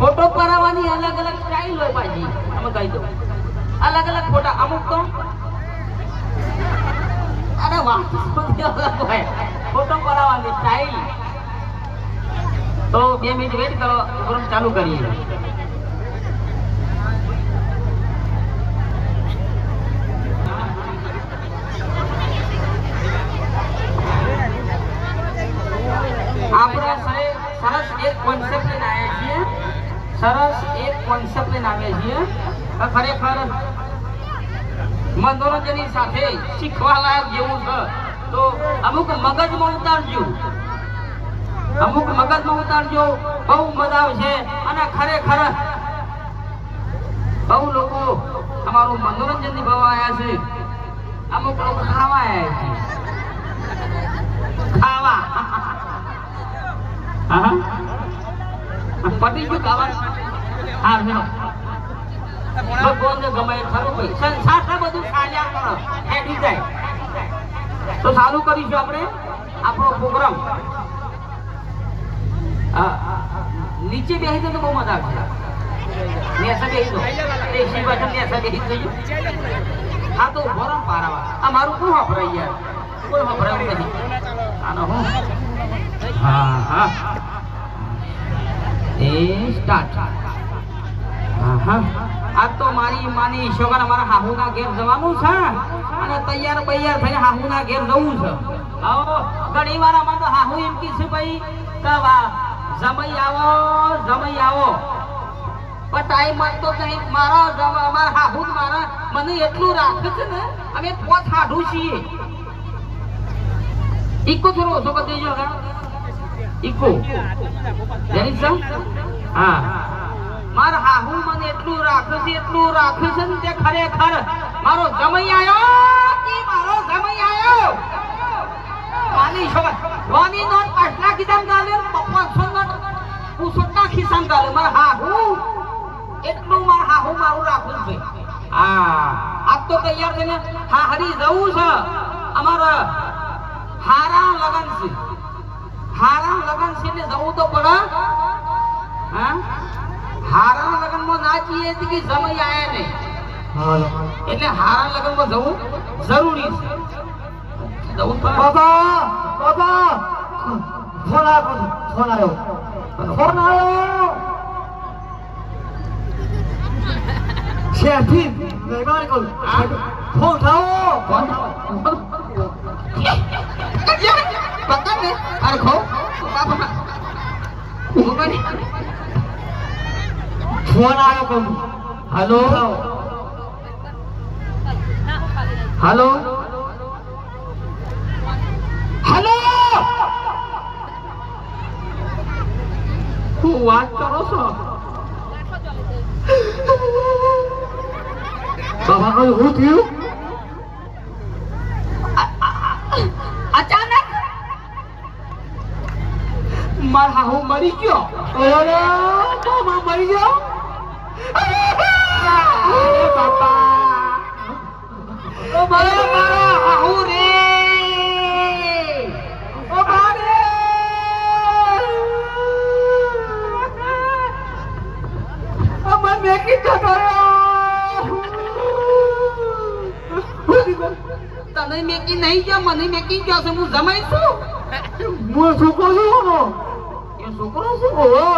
Photo પરાવવાની અલગ અલગ style હોય પાછી અમે કહી દઉં. અલગ અલગ ફોટા. અમુક તો અરે અલગ હોય. ફોટો પરાવવાની સ્ટાઇલ તો બે મિનિટ વેટ કરો. પ્રોગ્રામ ચાલુ કરીએ. લઈને આવ્યા છીએ. ખરેખર મનોરંજનની સાથે શીખવા લાયક જેવું છે. તો અમુક મગજમાં ઉતારજો. અમુક મગજમાં ઉતારજો. બહુ મજા આવશે. અને ખરેખર બહુ લોકો અમારું મનોરંજન નિભાવવા આવ્યા છે. અમુક લોકો ખાવા આવ્યા છે. ખાવા. હા પટી ગયું ખાવા હા ભગવાનને ગમે ખરું ભાઈ સંસાર છે બધું સાજા તરફ હેડી જાય તો ચાલુ કરીશું આપણે આપણો પ્રોગ્રામ. નીચે બેસી તો બહુ મજા આવશે. નેસા હા, તો ઊભો આ મારું શું વાપરાય યાર? એ હા હા. આજ તો મારી માની ઈશ્વર અમારા હાહુના ઘેર જવાનું છે અને તૈયાર બૈયાર થઈને હાહુના ઘેર જવું છે. આવો ઘણી વાર અમારે તો હાહુ એમ કી છે ભાઈ જમઈ આવો જમઈ આવો. પણ ટાઈમ મળતો નહીં. મારા અમારા હાહુ મારા મને એટલું રાખે છે ને અમે પોત હાઢું છીએ. ઈકો થોડો ઓછો કરી દેજો ઈકો. હા. માર હાહુ મને એટલું રાખ્યું છે, એટલું રાખ્યું છે ને તે ખરેખર. મારો જમઈ આવ્યો કે મારો જમઈ આવ્યો? વાની શોભા વાની નોટ પાટલા કીધા ગાલે પાંચસો નોટ પુસોટના ખિસ્સામાં ગાલે, માર હાહુ, એટલું માર હાહુ મારું રાખું છે હા, આજ તો તૈયાર થઈને હા હરી જવું છે. અમારા હારા લગન છે. હારા લગન છે ને જવું તો પડે. ના કે સમય આયા નહીં. એટલે હારા લગનમાં જવું જરૂરી છે. બાબા બાબા. ફોન આવ્યો ફોન આવ્યો. ફોન આવ્યો. શેઠી મહેમાન કહું ફોન ઉઠાવો. કોણ? પકડ ને. અરે ખો ને. ફોન આવ્યો કહું હલો? હલો? હલો? હું વાત કરો છો? બાબા કહ્યું હું થયું? અચાનક? મારા હાહુ મરી ગયો. મરી ગયો? મેકી જતો તને મેકી નહીં ગયો મને મેકી ગયો છે હું જમાઈ છું. હું છોકરો છું એ છોકરો છે? ઓહો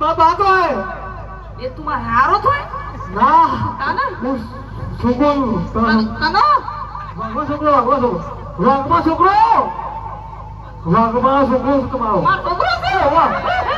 બાબા તો હે. એ તું હારો થોય? ના. તાના? હું છોકરો તનો. વાઘમાં છોકરો વાઘમાં છોકરો. વાઘમાં છોકરો? વાઘમાં છોકરો તમારો. મારો છોકરો છે?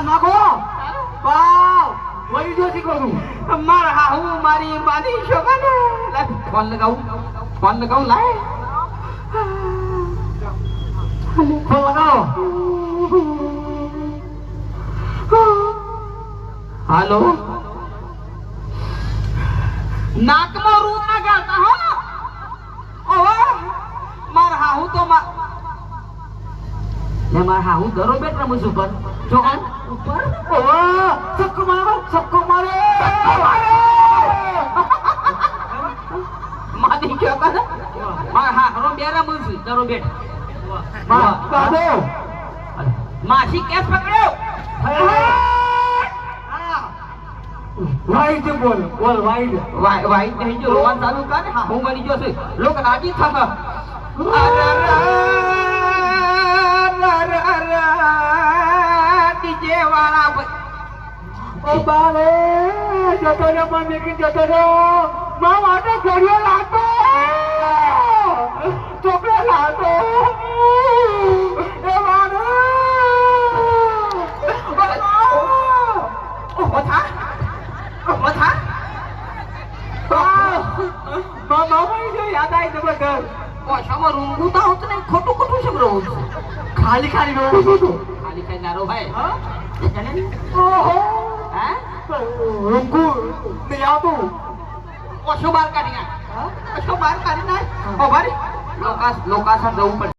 કાન નાખો. બાપ વળી જો શીખો છું મારા હાહુ મારી માની લે ફોન લગાવું. ફોન લગાવું લાય. ફોન લગાવો. હાલો. નાકમાં રૂ ના ગાતા હો ઓહો. મારા હાહુ તો મા લે માર હાહુ દરો બેટ રમું છું ઉપર જો ઉપર. ઓહો સક્કો મારો સક્કો મારે. મારી ગયો કાન માર હાહરો બે રમું છું દરો બેટ મા બાબો માસી કેસ પકડ્યો. વાઈટ બોલ બોલ વાઈટ. વાઈ વાઈ નહીં જો રોવાન ચાલુ કર હા હું બની ગયો છું. લોક રાજી ડીજે વાળા ઓ બાલે જતો રે મને કે જતો રે મા માટે ઘડિયો લાતો ચોકડે લાતો એ બાલે ઓથા ઓથા મા મામા જો યાદ આવી જબર ઘર ઓછામાં રૂંગું તો હોત ને ખોટું ખોટું શબ્દ રહું છું ખાલી ખાલી રોડું છું તું ખાલી જાણે ને? ઓહો. હે? રૂંકુ. નહીં આવતું ઓછો બાર કાઢી નાખ. ઓછો બાર કાઢી નાખ. ઓ ભાઈ લોકાસ લોકાસ જવું પડે.